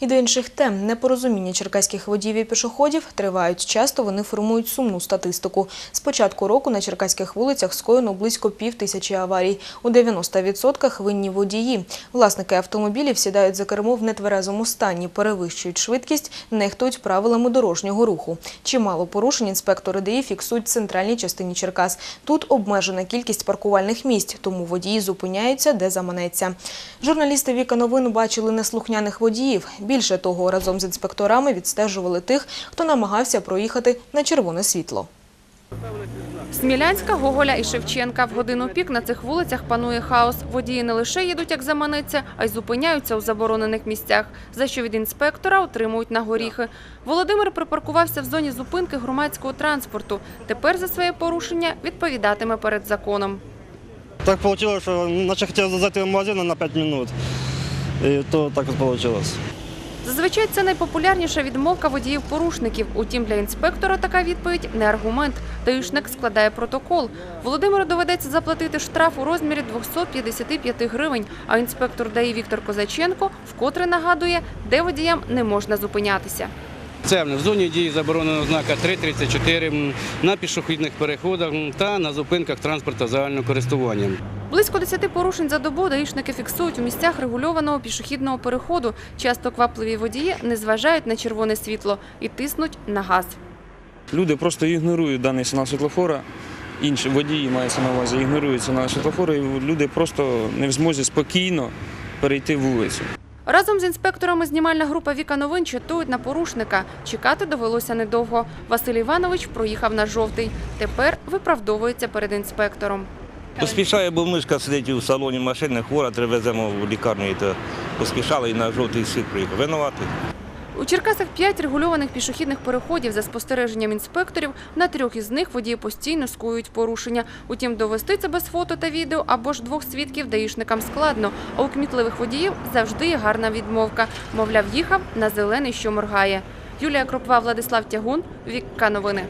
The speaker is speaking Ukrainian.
І до інших тем непорозуміння черкаських водіїв і пішоходів тривають. Часто вони формують сумну статистику. З початку року на черкаських вулицях скоєно близько пів тисячі аварій. У 90% винні водії. Власники автомобілів сідають за кермо в нетверезому стані, перевищують швидкість, нехтують правилами дорожнього руху. Чимало порушень інспектори ДАІ фіксують в центральній частині Черкас. Тут обмежена кількість паркувальних місць, тому водії зупиняються, де заманеться. Журналісти Віка новин бачили неслухняних водіїв. Більше того, разом з інспекторами відстежували тих, хто намагався проїхати на червоне світло. Смілянська, Гоголя і Шевченка. В годину пік на цих вулицях панує хаос. Водії не лише їдуть, як заманеться, а й зупиняються у заборонених місцях, за що від інспектора отримують на горіхи. Володимир припаркувався в зоні зупинки громадського транспорту. Тепер за своє порушення відповідатиме перед законом. Так получилось, что начал хотел зайти в магазин на 5 минут. И то так получилось. Зазвичай це найпопулярніша відмовка водіїв-порушників. Утім, для інспектора така відповідь не аргумент. Таюшник складає протокол. Володимиру доведеться заплатити штраф у розмірі 255 гривень. А інспектор ДАІ Віктор Козаченко вкотре нагадує, де водіям не можна зупинятися. Це в зоні дії забороненого знака 334 на пішохідних переходах та на зупинках транспорту загального користування. Близько 10 порушень за добу даїшники фіксують у місцях регульованого пішохідного переходу. Часто квапливі водії не зважають на червоне світло і тиснуть на газ. Люди просто ігнорують даний сигнал світлофора. Інші водії мається на увазі, ігнорують сигнал світлофора, і люди просто не в змозі спокійно перейти вулицю. Разом з інспекторами знімальна група Віка новин чатують на порушника. Чекати довелося недовго. Василь Іванович проїхав на жовтий. Тепер виправдовується перед інспектором. Поспішає, бо мишка сидить у салоні машини, хвора, треба веземо в лікарню, і то поспішала і на жовтий світ приїхав. Винуватий. У Черкасах п'ять регульованих пішохідних переходів. За спостереженням інспекторів, на трьох із них водії постійно скують порушення. Утім, довести це без фото та відео або ж двох свідків даїшникам складно. А у кмітливих водіїв завжди є гарна відмовка. Мовляв, їхав на зелений, що моргає. Юлія Кропва, Владислав Тягун, Вікка новини.